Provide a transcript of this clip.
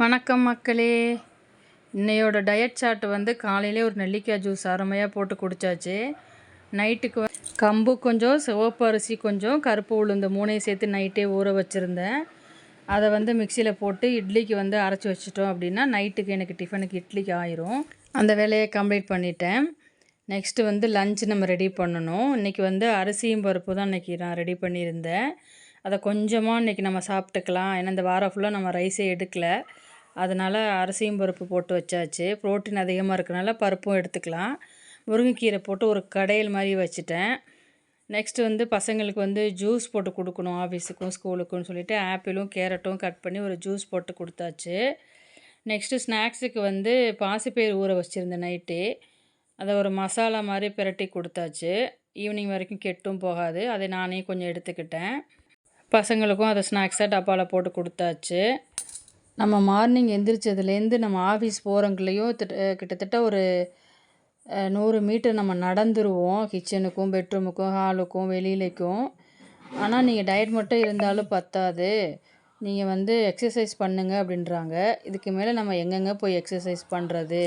வணக்கம் மக்களே. இன்னையோட டயட் சார்ட் வந்து காலையிலே ஒரு நெல்லிக்காய் ஜூஸ் அருமையாக போட்டு குடித்தாச்சு நைட்டுக்கு கம்பு கொஞ்சம் சிவப்பு அரிசி கொஞ்சம் கருப்பு உளுந்து மூணையும் சேர்த்து நைட்டே ஊற வச்சுருந்தேன். அதை வந்து மிக்சியில் போட்டு இட்லிக்கு வந்து அரைச்சி வச்சிட்டோம் அப்படின்னா நைட்டுக்கு எனக்கு டிஃபனுக்கு இட்லிக்கு ஆயிரும். அந்த வேலையை கம்ப்ளீட் பண்ணிட்டேன். நெக்ஸ்ட்டு வந்து லஞ்ச் நம்ம ரெடி பண்ணணும். இன்றைக்கி வந்து அரிசியும் பருப்பு தான் இன்றைக்கி நான் ரெடி பண்ணியிருந்தேன். அதை கொஞ்சமாக இன்றைக்கி நம்ம சாப்பிட்டுக்கலாம். ஏன்னா இந்த வாரம் ஃபுல்லாக நம்ம ரைஸே எடுக்கல. அதனால் அரிசியும் பருப்பு போட்டு வச்சாச்சு. ப்ரோட்டீன் அதிகமாக இருக்கனால பருப்பும் எடுத்துக்கலாம். முருங்கைக்கீரை போட்டு ஒரு கடையில் மாதிரி வச்சுட்டேன். நெக்ஸ்ட் வந்து பசங்களுக்கு வந்து ஜூஸ் போட்டு கொடுக்கணும் ஆஃபீஸுக்கும் ஸ்கூலுக்குன்னு சொல்லிட்டு ஆப்பிளும் கேரட்டும் கட் பண்ணி ஒரு ஜூஸ் போட்டு கொடுத்தாச்சு. நெக்ஸ்ட்டு ஸ்நாக்ஸுக்கு வந்து பாசிப்பயிறு ஊற வச்சுருந்தேன் நைட்டு அதை ஒரு மசாலா மாதிரி பிரட்டி கொடுத்தாச்சு. ஈவினிங் வரைக்கும் கெட்டும் போகாது. அதை நானே கொஞ்சம் எடுத்துக்கிட்டேன். பசங்களுக்கும் அதை ஸ்நாக்ஸாக டப்பாவில் போட்டு கொடுத்தாச்சு. நம்ம மார்னிங் எந்திரிச்சதுலேருந்து நம்ம ஆஃபீஸ் போகிறவங்களையும் கிட்டத்தட்ட ஒரு நூறு மீட்டர் நம்ம நடந்துருவோம். கிச்சனுக்கும் பெட்ரூமுக்கும் ஹாலுக்கும் வெளியிலைக்கும். ஆனால் நீங்கள் டயட் மட்டும் இருந்தாலும் பத்தாது. நீங்கள் வந்து எக்ஸசைஸ் பண்ணுங்க அப்படின்றாங்க. இதுக்கு மேலே நம்ம எங்கெங்கே போய் எக்ஸசைஸ் பண்ணுறது